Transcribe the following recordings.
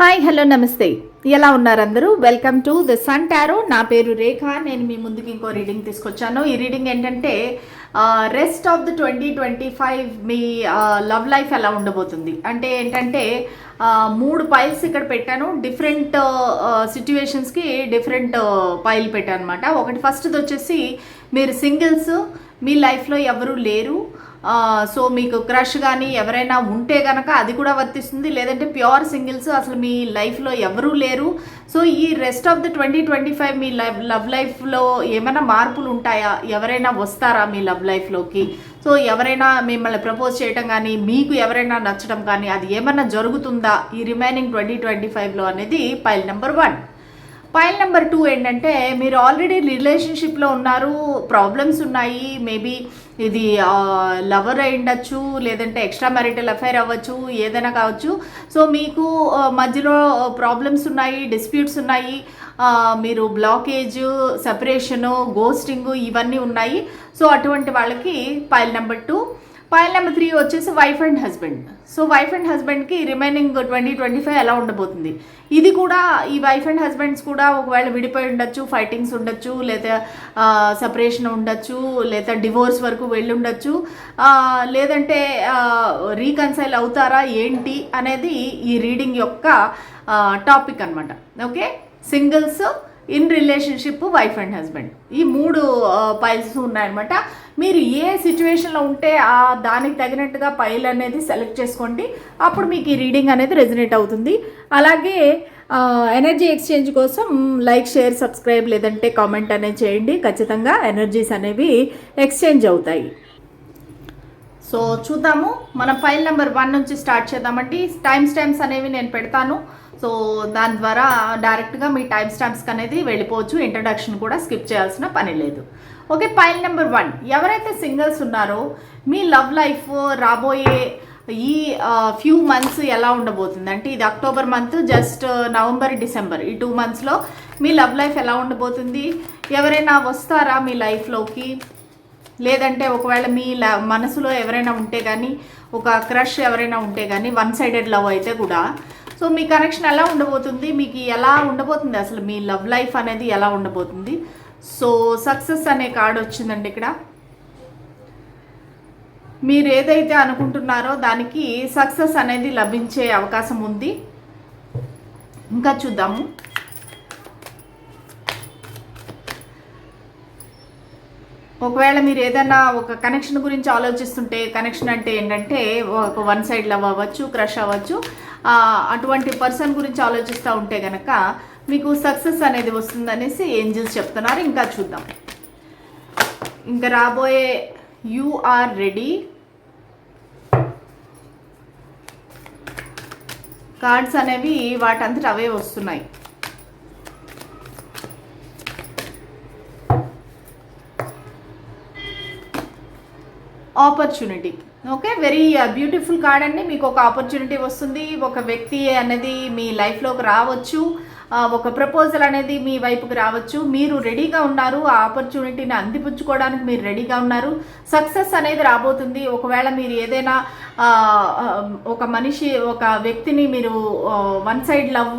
Hi hello నమస్తే. ఎలా ఉన్నారు అందరూ? Welcome to the sun tarot నా పేరు రేఖ. నేను మీ ముందుకి ఇంకో రీడింగ్ తీసుకొచ్చాను. ఈ రీడింగ్ ఏంటంటే rest of the twenty twenty five me love life ఎలా ఉండబోతుంది? అంటే ఏంటంటే మూడు పైల్స్ ఇక్కడ పెట్టాను. డిఫరెంట్ సిచ్యువేషన్స్కి డిఫరెంట్ పైల్ పెట్టాను అనమాట ఒకటి ఫస్ట్ది వచ్చేసి మీరు సింగిల్స్ మీ లైఫ్లో ఎవరు లేరు. సో మీకు క్రష్ కానీ ఎవరైనా ఉంటే కనుక అది కూడా వర్తిస్తుంది. లేదంటే ప్యూర్ సింగిల్స్ అసలు మీ లైఫ్లో ఎవరూ లేరు. సో ఈ rest of the twenty twenty five me life love లైఫ్లో ఏమైనా మార్పులు ఉంటాయా? ఎవరైనా వస్తారా మీ లవ్ లైఫ్లోకి? సో ఎవరైనా మిమ్మల్ని ప్రపోజ్ చేయడం కానీ మీకు ఎవరైనా నచ్చడం కానీ అది ఏమైనా జరుగుతుందా? ఈ రిమైనింగ్ ట్వంటీ ట్వంటీ ఫైవ్లో అనేది pile number one pile number two ఏంటంటే మీరు ఆల్రెడీ రిలేషన్షిప్లో ఉన్నారు ప్రాబ్లమ్స్ ఉన్నాయి మేబీ ఇది లవర్ అయి ఉండొచ్చు లేదంటే ఎక్స్ట్రా మ్యారిటల్ అఫైర్ అవ్వచ్చు ఏదైనా కావచ్చు. సో మీకు మధ్యలో ప్రాబ్లమ్స్ ఉన్నాయి డిస్ప్యూట్స్ ఉన్నాయి మీరు బ్లాకేజ్ సపరేషను గోస్టింగ్ ఇవన్నీ ఉన్నాయి. సో అటువంటి వాళ్ళకి pile number two point number three వచ్చేసి wife and husband so wife and హస్బెండ్కి రిమైనింగ్ ట్వంటీ ట్వంటీ ఫైవ్ ఎలా ఉండబోతుంది? ఇది కూడా ఈ వైఫ్ అండ్ హస్బెండ్స్ కూడా ఒకవేళ విడిపోయి ఉండొచ్చు ఫైటింగ్స్ ఉండొచ్చు లేదా సపరేషన్ ఉండొచ్చు లేదా డివోర్స్ వరకు వెళ్ళి ఉండొచ్చు. లేదంటే రీకన్సైల్ అవుతారా ఏంటి అనేది ఈ రీడింగ్ యొక్క టాపిక్ అనమాట okay singles in relationship wife and husband ఈ మూడు పైల్స్ ఉన్నాయన్నమాట. మీరు ఏ సిచ్యువేషన్లో ఉంటే ఆ దానికి తగినట్టుగా పైల్ అనేది సెలెక్ట్ చేసుకోండి. అప్పుడు మీకు ఈ రీడింగ్ అనేది రెజినేట్ అవుతుంది. అలాగే ఎనర్జీ ఎక్స్చేంజ్ కోసం లైక్ షేర్ సబ్స్క్రైబ్ లేదంటే కామెంట్ అనేది చేయండి. ఖచ్చితంగా ఎనర్జీస్ అనేవి ఎక్స్చేంజ్ అవుతాయి. సో చూద్దాము. మనం ఫైల్ నెంబర్ వన్ నుంచి స్టార్ట్ చేద్దామండి. టైం స్టాంప్స్ అనేవి నేను పెడతాను. సో దాని ద్వారా డైరెక్ట్గా మీ టైం స్టాంప్స్కి అనేది వెళ్ళిపోవచ్చు. ఇంట్రడక్షన్ కూడా స్కిప్ చేయాల్సిన పని లేదు. Okay file number one. ఎవరైతే సింగిల్స్ ఉన్నారో మీ లవ్ లైఫ్ రాబోయే ఈ ఫ్యూ మంత్స్ ఎలా ఉండబోతుంది? అంటే ఇది October month just November December. ఈ టూ మంత్స్లో మీ లవ్ లైఫ్ ఎలా ఉండబోతుంది? ఎవరైనా వస్తారా మీ లైఫ్లోకి? లేదంటే ఒకవేళ మీ ల- మనసులో ఎవరైనా ఉంటే కానీ ఒక క్రష్ ఎవరైనా ఉంటే కానీ వన్ సైడెడ్ లవ్ అయితే కూడా. సో మీ కనెక్షన్ ఎలా ఉండబోతుంది? మీకు ఎలా ఉండబోతుంది? అసలు మీ లవ్ లైఫ్ అనేది ఎలా ఉండబోతుంది? సో సక్సెస్ అనే కార్డ్ వచ్చిందండి ఇక్కడ. మీరు ఏదైతే అనుకుంటున్నారో దానికి సక్సెస్ అనేది లభించే అవకాశం ఉంది. ఇంకా చూద్దాము. ఒకవేళ మీరు ఏదైనా ఒక కనెక్షన్ గురించి ఆలోచిస్తుంటే కనెక్షన్ అంటే ఏంటంటే ఒక వన్ సైడ్ లవ్ అవ్వచ్చు క్రష్ అవ్వచ్చు అటువంటి పర్సన్ గురించి ఆలోచిస్తూ ఉంటే కనుక మీకు సక్సెస్ అనేది వస్తుందనేసి ఏంజిల్స్ చెప్తున్నారు. ఇంకా చూద్దాం. ఇంకా రాబోయే యు ఆర్ రెడీ కార్డ్స్ అనేవి వాటంతట అవే వస్తున్నాయి. Opportunity okay very beautiful card అండి. మీకు ఒక ఆపర్చునిటీ వస్తుంది. ఒక వ్యక్తి అనేది మీ లైఫ్లోకి రావచ్చు. ఒక ప్రపోజల్ అనేది మీ వైపుకి రావచ్చు. మీరు రెడీగా ఉన్నారు. ఆ ఆపర్చునిటీని అందిపుచ్చుకోవడానికి మీరు రెడీగా ఉన్నారు. సక్సెస్ అనేది రాబోతుంది. ఒకవేళ మీరు ఏదైనా ఒక మనిషి ఒక వ్యక్తిని మీరు వన్ సైడ్ లవ్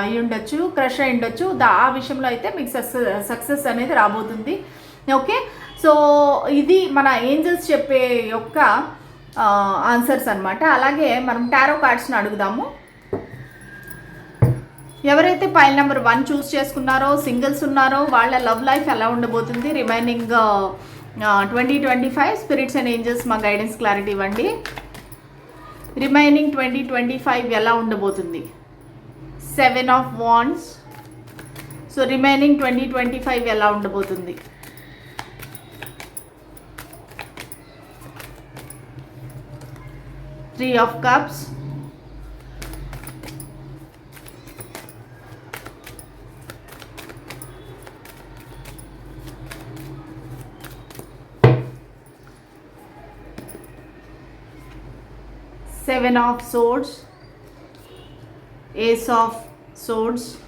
అయి ఉండొచ్చు క్రష్ అయి ఉండొచ్చు. దా ఆ విషయంలో అయితే మీకు సక్సెస్ సక్సెస్ అనేది రాబోతుంది. ఓకే సో ఇది మన ఏంజల్స్ చెప్పే యొక్క ఆన్సర్స్ అనమాట అలాగే మనం టారో కార్డ్స్ని అడుగుదాము. ఎవరైతే పైల్ నెంబర్ వన్ చూస్ చేసుకున్నారో సింగిల్స్ ఉన్నారో వాళ్ళ లవ్ లైఫ్ ఎలా ఉండబోతుంది? Remaining twenty twenty five spirits and angels మా గైడెన్స్ క్లారిటీ ఇవ్వండి. రిమైనింగ్ ట్వంటీ ట్వంటీ ఫైవ్ ఎలా ఉండబోతుంది? Seven of wands. So remaining twenty twenty five ఎలా ఉండబోతుంది? three of cups. Seven of swords. Ace of swords.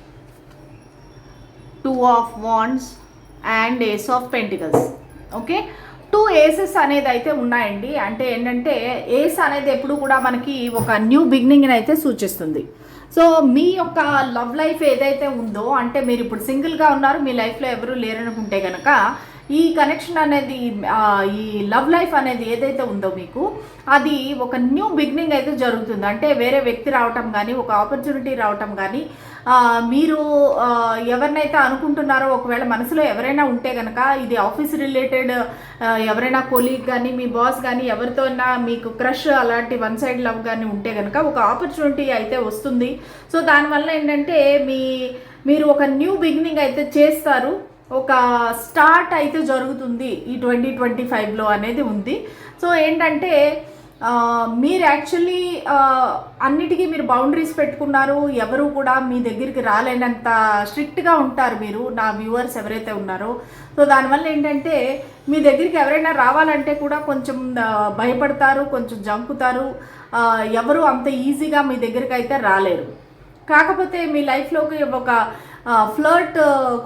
Two of wands. And ace of pentacles. Okay? Two aces అనేది అయితే ఉన్నాయండి. అంటే ఏంటంటే ఏస్ అనేది ఎప్పుడు కూడా మనకి ఒక న్యూ బిగినింగ్ అయితే సూచిస్తుంది. సో మీ యొక్క లవ్ లైఫ్ ఏదైతే ఉందో అంటే మీరు ఇప్పుడు సింగిల్గా ఉన్నారు మీ లైఫ్లో ఎవరు లేరనుకుంటే కనుక ఈ కనెక్షన్ అనేది ఈ లవ్ లైఫ్ అనేది ఏదైతే ఉందో మీకు అది ఒక న్యూ బిగినింగ్ అయితే జరుగుతుంది. అంటే వేరే వ్యక్తి రావటం కానీ ఒక ఆపర్చునిటీ రావటం కానీ మీరు ఎవరినైతే అనుకుంటున్నారో ఒకవేళ మనసులో ఎవరైనా ఉంటే కనుక ఇది ఆఫీస్ రిలేటెడ్ ఎవరైనా కొలీగ్ కానీ మీ బాస్ కానీ ఎవరితోనా మీకు క్రష్ అలాంటి వన్ సైడ్ లవ్ కానీ ఉంటే కనుక ఒక ఆపర్చునిటీ అయితే వస్తుంది. సో దానివల్ల ఏంటంటే మీ మీరు ఒక న్యూ బిగినింగ్ అయితే చేస్తారు. ఒక స్టార్ట్ అయితే జరుగుతుంది ఈ ట్వంటీ ట్వంటీ ఫైవ్లో అనేది ఉంది. సో ఏంటంటే మీరు యాక్చువల్లీ అన్నిటికీ మీరు బౌండరీస్ పెట్టుకున్నారు ఎవరు కూడా మీ దగ్గరికి రాలేనంత స్ట్రిక్ట్గా ఉంటారు మీరు నా వ్యూవర్స్ ఎవరైతే ఉన్నారో. సో దానివల్ల ఏంటంటే మీ దగ్గరికి ఎవరైనా రావాలంటే కూడా కొంచెం భయపడతారు కొంచెం జంకుతారు ఎవరు అంత ఈజీగా మీ దగ్గరికి అయితే రాలేరు. కాకపోతే మీ లైఫ్లోకి ఒక ఫ్లర్ట్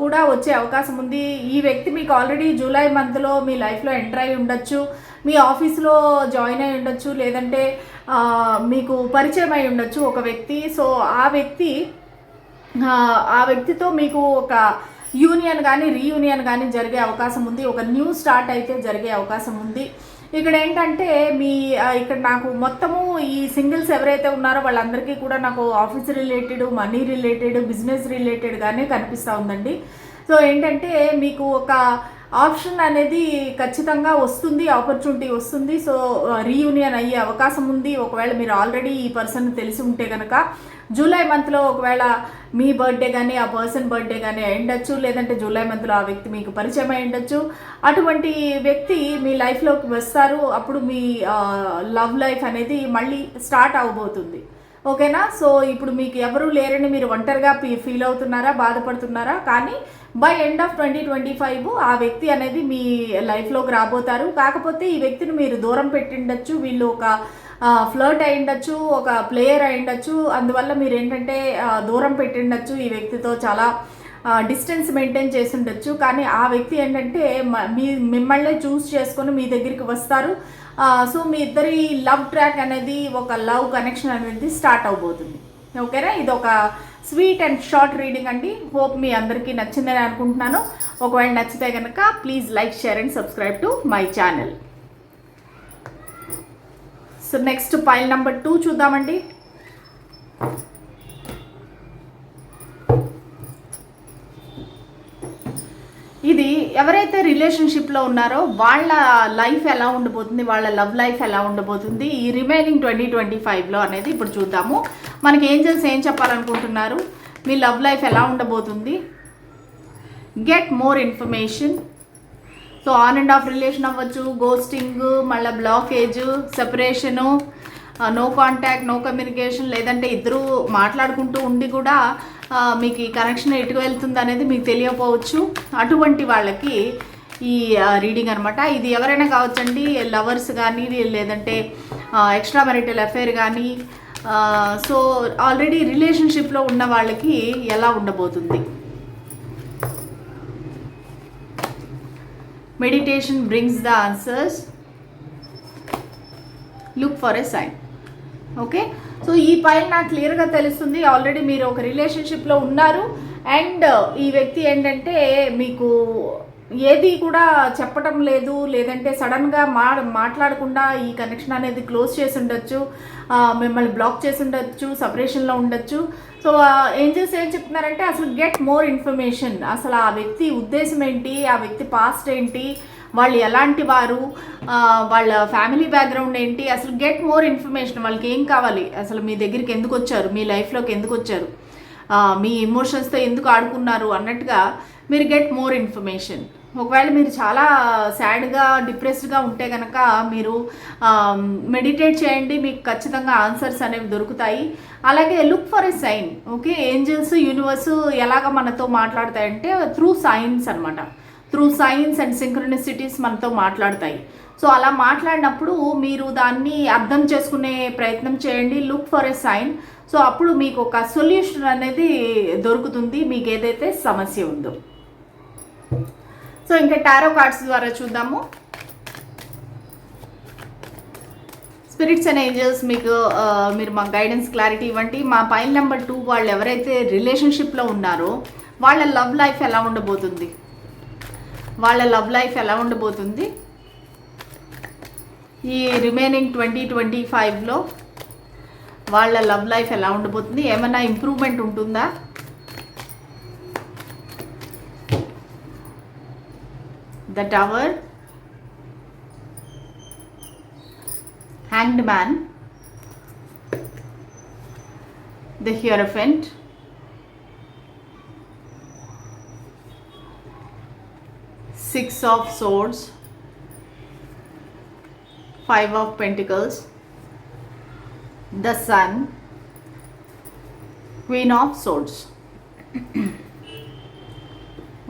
కూడా వచ్చే అవకాశం ఉంది. ఈ వ్యక్తి మీకు ఆల్రెడీ జూలై మంత్లో మీ లైఫ్లో ఎంటర్ అయి ఉండొచ్చు. మీ ఆఫీస్లో జాయిన్ అయి ఉండొచ్చు. లేదంటే మీకు పరిచయం అయి ఉండొచ్చు ఒక వ్యక్తి. సో ఆ వ్యక్తి ఆ వ్యక్తితో మీకు ఒక యూనియన్ కానీ రీయూనియన్ కానీ జరిగే అవకాశం ఉంది. ఒక న్యూ స్టార్ట్ అయితే జరిగే అవకాశం ఉంది. ఇక్కడ ఏంటంటే మీ ఇక్కడ నాకు మొత్తము ఈ సింగిల్స్ ఎవరైతే ఉన్నారో వాళ్ళందరికీ కూడా నాకు office related money related business రిలేటెడ్గానే కనిపిస్తూ ఉందండి. సో ఏంటంటే మీకు ఒక ఆప్షన్ అనేది ఖచ్చితంగా వస్తుంది ఆపర్చునిటీ వస్తుంది. సో రీయూనియన్ అయ్యే అవకాశం ఉంది. ఒకవేళ మీరు ఆల్రెడీ ఈ పర్సన్ తెలిసి ఉంటే కనుక జూలై మంత్లో ఒకవేళ మీ బర్త్డే కానీ ఆ పర్సన్ బర్త్డే కానీ అయ్యుండొచ్చు. లేదంటే జూలై మంత్లో ఆ వ్యక్తి మీకు పరిచయం అయి ఉండొచ్చు అటువంటి వ్యక్తి మీ లైఫ్లోకి వస్తారు. అప్పుడు మీ లవ్ లైఫ్ అనేది మళ్ళీ స్టార్ట్ అవబోతుంది. ఓకేనా? సో ఇప్పుడు మీకు ఎవరు లేరని మీరు ఒంటరిగా ఫీల్ అవుతున్నారా బాధపడుతున్నారా? కానీ by end of twenty twenty five ఆ వ్యక్తి అనేది మీ లైఫ్లోకి రాబోతారు. కాకపోతే ఈ వ్యక్తిని మీరు దూరం పెట్టిండొచ్చు వీళ్ళు ఒక ఫ్లర్ట్ అయిండొచ్చు ఒక ప్లేయర్ అయిండొచ్చు అందువల్ల మీరు ఏంటంటే దూరం పెట్టిండొచ్చు ఈ వ్యక్తితో చాలా డిస్టెన్స్ మెయింటైన్ చేసి ఉండొచ్చు కానీ ఆ వ్యక్తి ఏంటంటే మీ మిమ్మల్నే చూస్ చేసుకొని మీ దగ్గరికి వస్తారు. సో మీ ఇద్దరి లవ్ ట్రాక్ అనేది ఒక లవ్ కనెక్షన్ అనేది స్టార్ట్ అవబోతుంది. ఓకేనా? ఇది ఒక స్వీట్ అండ్ షార్ట్ రీడింగ్ అండి. హోప్ మీ అందరికీ నచ్చిందని అనుకుంటున్నాను. ఒకవేళ నచ్చితే కనుక please like share and subscribe to my channel. So next pile number two చూద్దామండి. ఇది ఎవరైతే రిలేషన్షిప్లో ఉన్నారో వాళ్ళ లైఫ్ ఎలా ఉండబోతుంది వాళ్ళ లవ్ లైఫ్ ఎలా ఉండబోతుంది ఈ రిమైనింగ్ ట్వంటీ ట్వంటీ ఫైవ్లో అనేది ఇప్పుడు చూద్దాము. మనకి ఏంజల్స్ ఏం చెప్పాలనుకుంటున్నారు? మీ లవ్ లైఫ్ ఎలా ఉండబోతుంది? Get more information so on and off relation అవ్వచ్చు గోస్టింగ్ మళ్ళీ blockage separation no contact no communication లేదంటే ఇద్దరు మాట్లాడుకుంటూ ఉండి కూడా మీకు ఈ కనెక్షన్ ఎటుకు వెళ్తుంది అనేది మీకు తెలియకపోవచ్చు. అటువంటి వాళ్ళకి ఈ రీడింగ్ అనమాట ఇది ఎవరైనా కావచ్చండి లవర్స్ కానీ లేదంటే ఎక్స్ట్రా మెరిటల్ అఫేర్ కానీ సో ఆల్రెడీ రిలేషన్షిప్లో ఉన్న వాళ్ళకి ఎలా ఉండబోతుంది? Meditation brings the answers look for a sign okay so ఈ పైన నాకు క్లియర్గా తెలుస్తుంది. ఆల్రెడీ మీరు ఒక రిలేషన్షిప్లో ఉన్నారు. అండ్ uh, ఈ వ్యక్తి ఏంటంటే మీకు ఏది కూడా చెప్పటం లేదు. లేదంటే సడన్గా మా మాట్లాడకుండా ఈ కనెక్షన్ అనేది క్లోజ్ చేసి ఉండొచ్చు. మిమ్మల్ని బ్లాక్ చేసి ఉండొచ్చు. సపరేషన్లో ఉండొచ్చు. సో ఏంజల్స్ ఏం చెప్తున్నారంటే అసలు గెట్ మోర్ ఇన్ఫర్మేషన్ అసలు ఆ వ్యక్తి ఉద్దేశం ఏంటి? ఆ వ్యక్తి పాస్ట్ ఏంటి? వాళ్ళు ఎలాంటి వారు వాళ్ళ ఫ్యామిలీ బ్యాక్గ్రౌండ్ ఏంటి అసలు గెట్ మోర్ ఇన్ఫర్మేషన్ వాళ్ళకి ఏం కావాలి అసలు మీ దగ్గరికి ఎందుకు వచ్చారు మీ లైఫ్లోకి ఎందుకు వచ్చారు మీ ఎమోషన్స్తో ఎందుకు ఆడుకున్నారు అన్నట్టుగా మీరు గెట్ మోర్ ఇన్ఫర్మేషన్. ఒకవేళ మీరు చాలా సాడ్గా డిప్రెస్డ్గా ఉంటే కనుక మీరు మెడిటేట్ చేయండి మీకు ఖచ్చితంగా ఆన్సర్స్ అనేవి దొరుకుతాయి. అలాగే look for a sign okay? Angels universe ఎలాగ మనతో మాట్లాడతాయంటే త్రూ సైన్స్ అనమాట త్రూ సైన్స్ అండ్ సింక్రనిసిటీస్ మనతో మాట్లాడతాయి. సో అలా మాట్లాడినప్పుడు మీరు దాన్ని అర్థం చేసుకునే ప్రయత్నం చేయండి. Look for a sign so అప్పుడు మీకు ఒక సొల్యూషన్ అనేది దొరుకుతుంది. మీకు ఏదైతే సమస్య ఉందో. సో ఇంకా టారో కార్డ్స్ ద్వారా చూద్దాము. స్పిరిట్స్ అండ్ ఏంజల్స్ మీకు మీరు మా గైడెన్స్ క్లారిటీ ఇవ్వండి. మా పైల్ నెంబర్ టూ వాళ్ళు ఎవరైతే రిలేషన్షిప్లో ఉన్నారో వాళ్ళ లవ్ లైఫ్ ఎలా ఉండబోతుంది? వాళ్ళ లవ్ లైఫ్ ఎలా ఉండబోతుంది? ఈ రిమైనింగ్ ట్వంటీ ట్వంటీ ఫైవ్లో వాళ్ళ లవ్ లైఫ్ ఎలా ఉండబోతుంది? ఏమైనా ఇంప్రూవ్మెంట్ ఉంటుందా? The tower. hanged man, the Hierophant, six of Swords, five of pentacles the sun queen of swords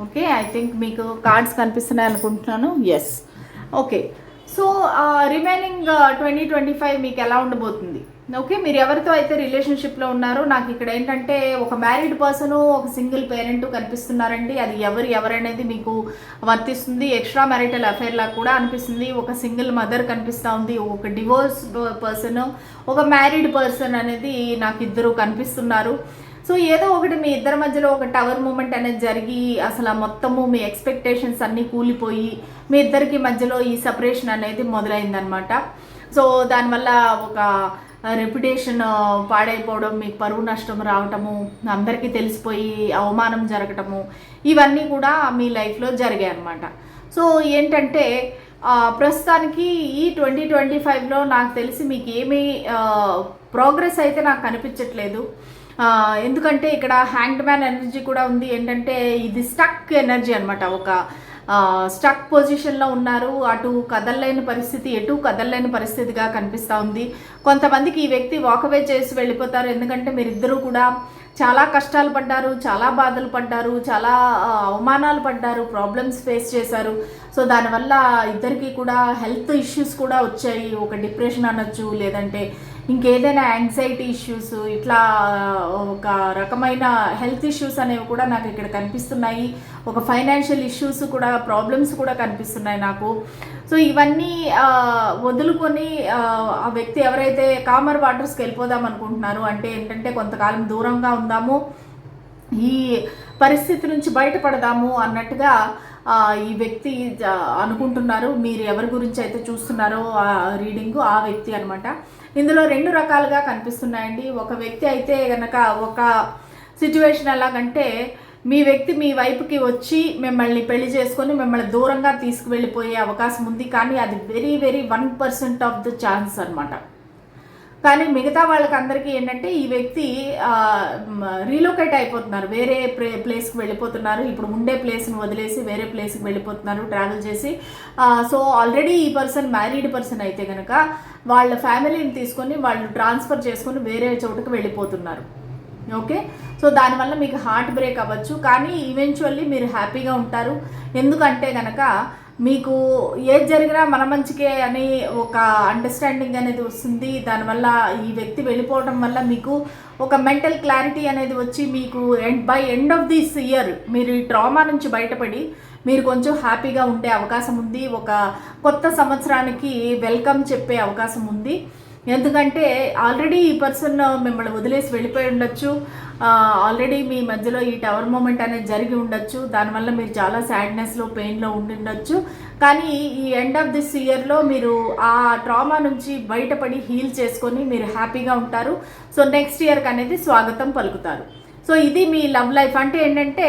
okay I think మీకు కార్డ్స్ కనిపిస్తున్నాయి అనుకుంటున్నాను. Yes okay so remaining twenty twenty five మీకు ఎలా ఉండబోతుంది? ఓకే మీరు ఎవరితో అయితే రిలేషన్షిప్లో ఉన్నారో నాకు ఇక్కడ ఏంటంటే ఒక మ్యారీడ్ పర్సన్ ఒక సింగిల్ పేరెంట్ కనిపిస్తున్నారండి. అది ఎవరు ఎవరనేది మీకు వర్తిస్తుంది. ఎక్స్ట్రా మ్యారిటల్ అఫైర్లా కూడా అనిపిస్తుంది. ఒక సింగిల్ మదర్ కనిపిస్తూ ఉంది. ఒక డివోర్స్ పర్సన్ ఒక మ్యారీడ్ పర్సన్ అనేది నాకు ఇద్దరు కనిపిస్తున్నారు. సో ఏదో ఒకటి మీ ఇద్దరి మధ్యలో ఒక టవర్ మూమెంట్ అనేది జరిగి అసలు మొత్తము మీ ఎక్స్పెక్టేషన్స్ అన్నీ కూలిపోయి మీ ఇద్దరికి మధ్యలో ఈ సపరేషన్ అనేది మొదలైందనమాట సో దానివల్ల ఒక రెప్యుటేషన్ పాడైపోవడం మీకు పరువు నష్టం రావటము అందరికీ తెలిసిపోయి అవమానం జరగటము ఇవన్నీ కూడా మీ లైఫ్లో జరిగాయి అనమాట సో ఏంటంటే ప్రస్తుతానికి ఈ ట్వంటీ ట్వంటీ ఫైవ్లో నాకు తెలిసి మీకు ఏమీ ప్రోగ్రెస్ అయితే నాకు కనిపించట్లేదు. ఎందుకంటే ఇక్కడ హ్యాండ్ మ్యాన్ ఎనర్జీ కూడా ఉంది. ఏంటంటే ఇది స్టక్ ఎనర్జీ అనమాట ఒక స్టక్ పొజిషన్లో ఉన్నారు. అటు కదలలేని పరిస్థితి ఎటు కదలలేని పరిస్థితిగా కనిపిస్తూ ఉంది. కొంతమందికి ఈ వ్యక్తి వాకవే చేసి వెళ్ళిపోతారు. ఎందుకంటే మీరిద్దరూ కూడా చాలా కష్టాలు పడ్డారు చాలా బాధలు పడ్డారు చాలా అవమానాలు పడ్డారు ప్రాబ్లమ్స్ ఫేస్ చేశారు. సో దానివల్ల ఇద్దరికి కూడా హెల్త్ ఇష్యూస్ కూడా వచ్చాయి. ఒక డిప్రెషన్ అనొచ్చు లేదంటే ఇంకేదైనా యాంగ్జైటీ ఇష్యూస్ ఇట్లా ఒక రకమైన హెల్త్ ఇష్యూస్ అనేవి కూడా నాకు ఇక్కడ కనిపిస్తున్నాయి. ఒక ఫైనాన్షియల్ ఇష్యూస్ కూడా ప్రాబ్లమ్స్ కూడా కనిపిస్తున్నాయి నాకు. సో ఇవన్నీ వదులుకొని ఆ, వ్యక్తి ఎవరైతే కామర్ వాటర్స్కి వెళ్ళిపోదాం అనుకుంటున్నారో అంటే ఏంటంటే కొంతకాలం దూరంగా ఉందాము ఈ పరిస్థితి నుంచి బయటపడదాము అన్నట్టుగా ఈ వ్యక్తి అనుకుంటున్నారు మీరు ఎవరి గురించి అయితే చూస్తున్నారో ఆ రీడింగ్ ఆ వ్యక్తి అనమాట ఇందులో రెండు రకాలుగా కనిపిస్తున్నాయండి. ఒక వ్యక్తి అయితే కనుక ఒక సిచ్యువేషన్ ఎలాగంటే మీ వ్యక్తి మీ వైపుకి వచ్చి మిమ్మల్ని పెళ్ళి చేసుకొని మిమ్మల్ని దూరంగా తీసుకువెళ్ళిపోయే అవకాశం ఉంది కానీ అది very very one percent of the chance అనమాట కానీ మిగతా వాళ్ళకి అందరికీ ఏంటంటే ఈ వ్యక్తి రీలొకేట్ అయిపోతున్నారు. వేరే ప్లే ప్లేస్కి వెళ్ళిపోతున్నారు. ఇప్పుడు ఉండే ప్లేస్ని వదిలేసి వేరే ప్లేస్కి వెళ్ళిపోతున్నారు ట్రావెల్ చేసి. సో ఆల్రెడీ ఈ పర్సన్ మ్యారీడ్ పర్సన్ అయితే కనుక వాళ్ళ ఫ్యామిలీని తీసుకొని వాళ్ళు ట్రాన్స్ఫర్ చేసుకొని వేరే చోటుకు వెళ్ళిపోతున్నారు. ఓకే? సో దానివల్ల మీకు హార్ట్ బ్రేక్ అవ్వచ్చు. కానీ ఈవెన్చువల్లీ మీరు హ్యాపీగా ఉంటారు. ఎందుకంటే కనుక మీకు ఏది జరిగినా మన మంచికే అని ఒక అండర్స్టాండింగ్ అనేది వస్తుంది. దానివల్ల ఈ వ్యక్తి వెళ్ళిపోవడం వల్ల మీకు ఒక మెంటల్ క్లారిటీ అనేది వచ్చి మీకు end by end of this year మీరు ఈ ట్రామా నుంచి బయటపడి మీరు కొంచెం హ్యాపీగా ఉండే అవకాశం ఉంది. ఒక కొత్త సంవత్సరానికి వెల్కమ్ చెప్పే అవకాశం ఉంది. ఎందుకంటే ఆల్రెడీ ఈ పర్సన్ మిమ్మల్ని వదిలేసి వెళ్ళిపోయి ఉండొచ్చు. ఆల్రెడీ మీ మధ్యలో ఈ టవర్ మూమెంట్ అనేది జరిగి ఉండొచ్చు. దానివల్ల మీరు చాలా సాడ్నెస్లో పెయిన్లో ఉండి ఉండొచ్చు. కానీ ఈ ఎండ్ ఆఫ్ దిస్ ఇయర్లో మీరు ఆ ట్రామా నుంచి బయటపడి హీల్ చేసుకొని మీరు హ్యాపీగా ఉంటారు. సో నెక్స్ట్ ఇయర్కి అనేది స్వాగతం పలుకుతారు. సో ఇది మీ లవ్ లైఫ్ అంటే ఏంటంటే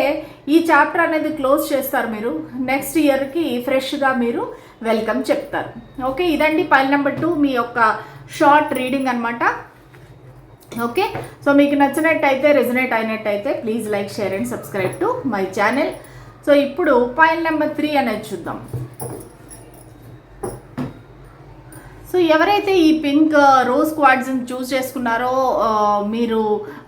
ఈ చాప్టర్ అనేది క్లోజ్ చేస్తారు మీరు. నెక్స్ట్ ఇయర్కి ఫ్రెష్గా మీరు వెల్కమ్ చెప్తారు. ఓకే ఇదండి పైల్ నెంబర్ టూ మీ యొక్క షార్ట్ రీడింగ్ అనమాట ఓకే? సో మీకు నచ్చినట్టయితే రెజనేట్ అయినట్టయితే please like share and subscribe to my channel. So ఇప్పుడు పాయింట్ నెంబర్ త్రీ అనేది చూద్దాం. సో ఎవరైతే ఈ పింక్ రోజ్ క్వాడ్స్ని చూస్ చేసుకున్నారో మీరు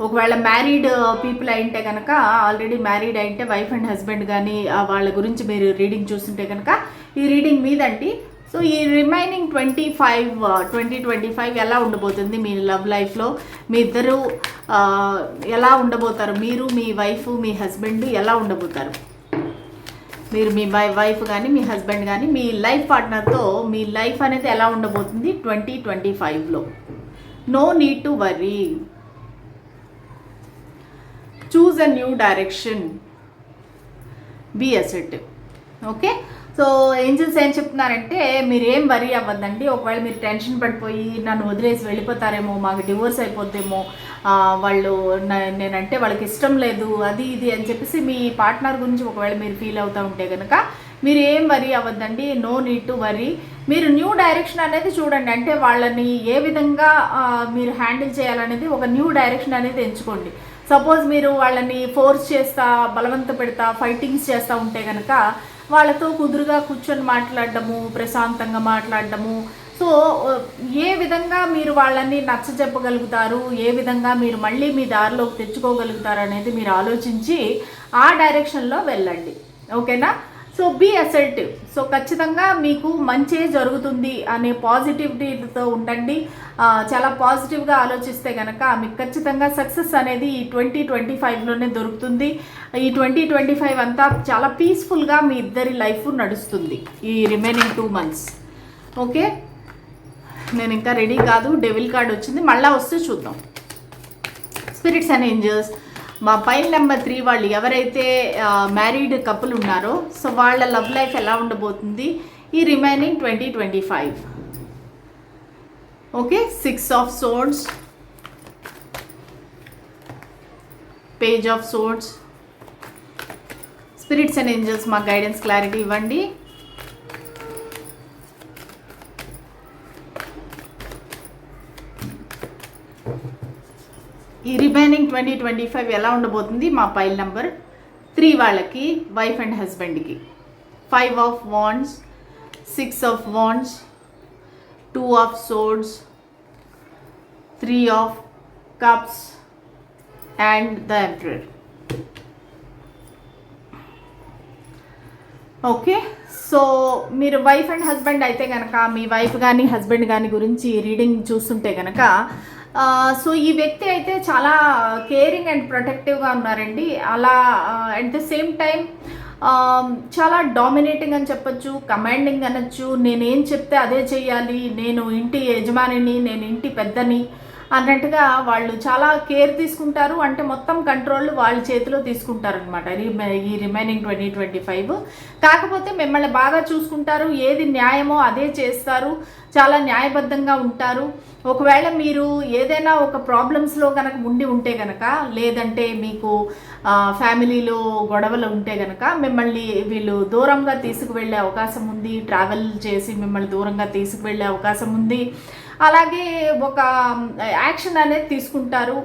ఒకవేళ మ్యారీడ్ పీపుల్ అయింటే కనుక ఆల్రెడీ మ్యారీడ్ అయింటే వైఫ్ అండ్ హస్బెండ్ కానీ వాళ్ళ గురించి మీరు రీడింగ్ చూస్తుంటే కనుక ఈ రీడింగ్ మీదండి. సో ఈ remaining twenty five twenty twenty five ఎలా ఉండబోతుంది మీ లవ్ లైఫ్లో మీ ఇద్దరు ఎలా ఉండబోతారు? మీరు మీ వైఫ్ మీ హస్బెండ్ ఎలా ఉండబోతారు? మీరు మీ వై వైఫ్ కానీ మీ హస్బెండ్ కానీ మీ లైఫ్ పార్ట్నర్తో మీ లైఫ్ అనేది ఎలా ఉండబోతుంది ట్వంటీ ట్వంటీ ఫైవ్లో no need to worry choose a new direction be asset okay so angels ఏం చెప్తున్నారంటే మీరు ఏం వరీ అవ్వద్దండి. ఒకవేళ మీరు టెన్షన్ పడిపోయి నన్ను వదిలేసి వెళ్ళిపోతారేమో మాకు డివోర్స్ అయిపోద్దేమో వాళ్ళు నేనంటే వాళ్ళకి ఇష్టం లేదు అది ఇది అని చెప్పేసి మీ పార్ట్నర్ గురించి ఒకవేళ మీరు ఫీల్ అవుతూ ఉంటే కనుక మీరు ఏం worry అవ్వద్దండి. No need to worry. మీరు న్యూ డైరెక్షన్ అనేది చూడండి. అంటే వాళ్ళని ఏ విధంగా మీరు హ్యాండిల్ చేయాలనేది ఒక న్యూ డైరెక్షన్ అనేది ఎంచుకోండి. సపోజ్ మీరు వాళ్ళని ఫోర్స్ చేస్తా బలవంత పెడతా ఫైటింగ్స్ చేస్తూ ఉంటే కనుక వాళ్ళతో కుదురుగా కూర్చొని మాట్లాడడము ప్రశాంతంగా మాట్లాడడము. సో ఏ విధంగా మీరు వాళ్ళని నచ్చజెప్పగలుగుతారు? ఏ విధంగా మీరు మళ్ళీ మీ దారిలోకి తెచ్చుకోగలుగుతారు అనేది మీరు ఆలోచించి ఆ డైరెక్షన్లో వెళ్ళండి. ఓకేనా? సో బీ అసర్టివ్ సో ఖచ్చితంగా మీకు మంచే జరుగుతుంది అనే పాజిటివిటీతో ఉండండి. చాలా పాజిటివ్గా ఆలోచిస్తే కనుక మీకు ఖచ్చితంగా సక్సెస్ అనేది ఈ ట్వంటీ ట్వంటీ ఫైవ్లోనే దొరుకుతుంది. ఈ ట్వంటీ ట్వంటీ ఫైవ్ అంతా చాలా పీస్ఫుల్గా మీ ఇద్దరి లైఫ్ నడుస్తుంది ఈ రిమైనింగ్ టూ మంత్స్ ఓకే నేను ఇంకా రెడీ కాదు. డెవిల్ కార్డ్ వచ్చింది. మళ్ళీ వస్తే చూద్దాం. స్పిరిట్స్ అండ్ ఏంజల్స్ మా పైన నెంబర్ త్రీ వాళ్ళు ఎవరైతే మ్యారీడ్ కపుల్ ఉన్నారో సో వాళ్ళ లవ్ లైఫ్ ఎలా ఉండబోతుంది? ఈ remaining twenty twenty five. Okay six of swords page of swords spirits and angels మా గైడెన్స్ క్లారిటీ ఇవ్వండి. ఈ రిమైనింగ్ ట్వంటీ ట్వంటీ ఫైవ్ ఎలా ఉండబోతుంది? మా పైల్ నెంబర్ త్రీ వాళ్ళకి వైఫ్ అండ్ హస్బెండ్కి five of wands six of wands two of swords three of cups and the emperor okay so మీరు wife and husband అయితే కనుక మీ వైఫ్ కానీ హస్బెండ్ కానీ గురించి రీడింగ్ చూస్తుంటే కనుక సో ఈ వ్యక్తి అయితే చాలా కేరింగ్ అండ్ ప్రొటెక్టివ్గా ఉన్నారండి. అలా అట్ ద సేమ్ టైం చాలా డామినేటింగ్ అని చెప్పొచ్చు కమాండింగ్ అనొచ్చు. నేనేం చెప్తే అదే చెయ్యాలి. నేను ఇంటి యజమానిని నేను ఇంటి పెద్దని అన్నట్టుగా వాళ్ళు చాలా కేర్ తీసుకుంటారు. అంటే మొత్తం కంట్రోల్ వాళ్ళ చేతిలో తీసుకుంటారు అనమాట ఈ రిమైనింగ్ ట్వంటీ ట్వంటీ ఫైవ్ కాకపోతే మిమ్మల్ని బాగా చూసుకుంటారు. ఏది న్యాయమో అదే చేస్తారు. చాలా న్యాయబద్ధంగా ఉంటారు. ఒకవేళ మీరు ఏదైనా ఒక ప్రాబ్లమ్స్లో కనుక ఉండి ఉంటే కనుక లేదంటే మీకు ఫ్యామిలీలో గొడవలు ఉంటే కనుక మిమ్మల్ని వీళ్ళు దూరంగా తీసుకువెళ్ళే అవకాశం ఉంది. ట్రావెల్ చేసి మిమ్మల్ని దూరంగా తీసుకువెళ్ళే అవకాశం ఉంది. అలాగే ఒక యాక్షన్ అనేది తీసుకుంటారు.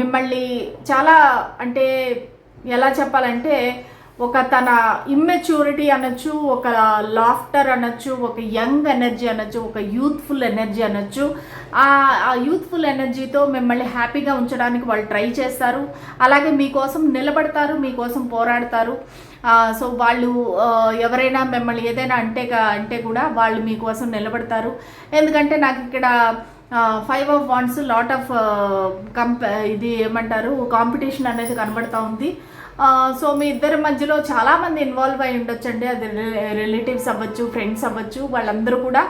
మిమ్మల్ని చాలా అంటే ఎలా చెప్పాలంటే ఒక తన ఇమ్మెచ్యూరిటీ అనొచ్చు ఒక లాఫ్టర్ అనొచ్చు ఒక యంగ్ ఎనర్జీ అనొచ్చు ఒక యూత్ఫుల్ ఎనర్జీ అనొచ్చు. ఆ ఆ యూత్ఫుల్ ఎనర్జీతో మిమ్మల్ని హ్యాపీగా ఉంచడానికి వాళ్ళు ట్రై చేస్తారు. అలాగే మీకోసం నిలబడతారు మీకోసం పోరాడతారు. సో వాళ్ళు ఎవరైనా మిమ్మల్ని ఏదైనా అంటే అంటే కూడా వాళ్ళు మీకోసం నిలబడతారు. ఎందుకంటే నాకు ఇక్కడ five of wands lot of కంప ఇది ఏమంటారు కాంపిటీషన్ అనేది కనబడతా ఉంది. సో మీ ఇద్దరి మధ్యలో చాలామంది ఇన్వాల్వ్ అయి ఉండొచ్చండి. అది రిలేటివ్స్ అవ్వచ్చు ఫ్రెండ్స్ అవ్వచ్చు వాళ్ళందరూ కూడా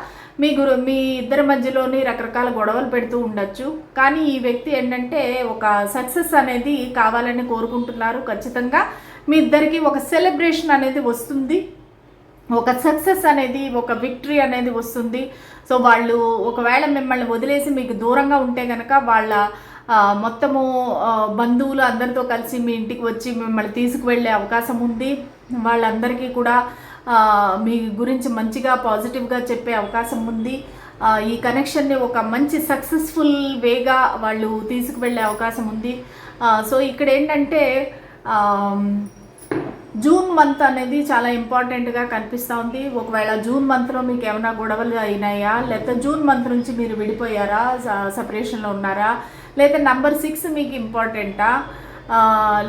మీ గురు మీ ఇద్దరి మధ్యలోని రకరకాల గొడవలు పెడుతూ ఉండొచ్చు. కానీ ఈ వ్యక్తి ఏంటంటే ఒక సక్సెస్ అనేది కావాలని కోరుకుంటున్నారు. ఖచ్చితంగా మీ ఇద్దరికి ఒక సెలబ్రేషన్ అనేది వస్తుంది. ఒక సక్సెస్ అనేది ఒక విక్టరీ అనేది వస్తుంది. సో వాళ్ళు ఒకవేళ మిమ్మల్ని వదిలేసి మీకు దూరంగా ఉంటే కనుక వాళ్ళ మొత్తము బంధువులు అందరితో కలిసి మీ ఇంటికి వచ్చి మిమ్మల్ని తీసుకువెళ్ళే అవకాశం ఉంది. వాళ్ళందరికీ కూడా మీ గురించి మంచిగా పాజిటివ్గా చెప్పే అవకాశం ఉంది. ఈ కనెక్షన్ని ఒక మంచి సక్సెస్ఫుల్ వేగా వాళ్ళు తీసుకువెళ్ళే అవకాశం ఉంది. సో ఇక్కడ ఏంటంటే జూన్ మంత్ అనేది చాలా ఇంపార్టెంట్గా కనిపిస్తూ ఉంది. ఒకవేళ జూన్ మంత్లో మీకు ఏమైనా గొడవలు అయినాయా? లేకపోతే జూన్ మంత్ నుంచి మీరు విడిపోయారా? సపరేషన్లో ఉన్నారా? లేదా నంబర్ సిక్స్ మీకు ఇంపార్టెంటా?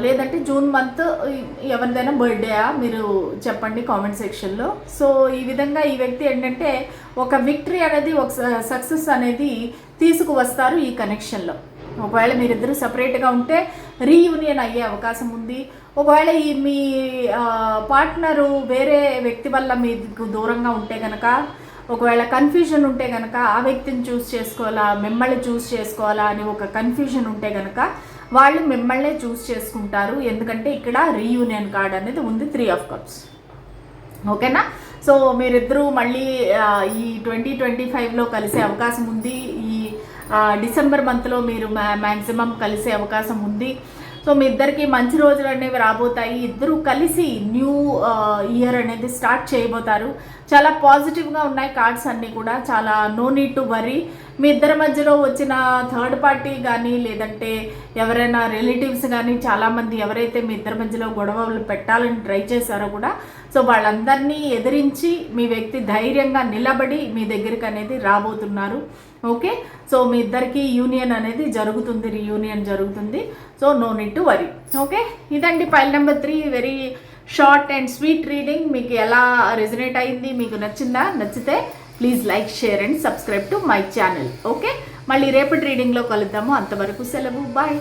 లేదంటే జూన్ మంత్ ఎవరిదైనా బర్త్డేయా? మీరు చెప్పండి కామెంట్ సెక్షన్లో. సో ఈ విధంగా ఈ వ్యక్తి ఏంటంటే ఒక విక్టరీ అనేది ఒక సక్సెస్ అనేది తీసుకువస్తారు ఈ కనెక్షన్లో. ఒకవేళ మీరిద్దరూ సపరేట్గా ఉంటే రీయూనియన్ అయ్యే అవకాశం ఉంది. ఒకవేళ ఈ మీ పార్ట్నరు వేరే వ్యక్తి వల్ల మీకు దూరంగా ఉంటే కనుక ఒకవేళ కన్ఫ్యూజన్ ఉంటే కనుక ఆ వ్యక్తిని చూస్ చేసుకోవాలా మిమ్మల్ని చూస్ చేసుకోవాలా అని ఒక కన్ఫ్యూజన్ ఉంటే కనుక వాళ్ళు మిమ్మల్నే చూస్ చేసుకుంటారు. ఎందుకంటే ఇక్కడ రీయూనియన్ కార్డ్ అనేది ఉంది త్రీ ఆఫ్ కప్స్ ఓకేనా? సో మీరిద్దరూ మళ్ళీ ఈ ట్వంటీ ట్వంటీ ఫైవ్లో కలిసే అవకాశం ఉంది. డిసెంబర్ మంత్లో మీరు మ్యాక్సిమం కలిసే అవకాశం ఉంది. సో మీ ఇద్దరికి మంచి రోజులు అనేవి రాబోతాయి. ఇద్దరు కలిసి న్యూ ఇయర్ అనేది స్టార్ట్ చేయబోతారు. చాలా పాజిటివ్గా ఉన్నాయి కార్డ్స్ అన్నీ కూడా. చాలా నో నీడ్ టు వరీ. మీ ఇద్దరి మధ్యలో వచ్చిన థర్డ్ పార్టీ కానీ లేదంటే ఎవరైనా రిలేటివ్స్ కానీ చాలామంది ఎవరైతే మీ ఇద్దరి మధ్యలో గొడవలు పెట్టాలని ట్రై చేశారో కూడా సో వాళ్ళందరినీ ఎదిరించి మీ వ్యక్తి ధైర్యంగా నిలబడి మీ దగ్గరికి అనేది రాబోతున్నారు. ఓకే? సో మీ ఇద్దరికి యూనియన్ అనేది జరుగుతుంది రీయూనియన్ జరుగుతుంది. So no need to worry okay? ఇదండి file number three. Very short and sweet reading. మీకు ఎలా రెజనేట్ అయింది మీకు నచ్చిందా నచ్చితే please like share and subscribe to my channel. Okay? మళ్ళీ రేపటి రీడింగ్లో కలుద్దాము. అంతవరకు సెలవు. బాయ్.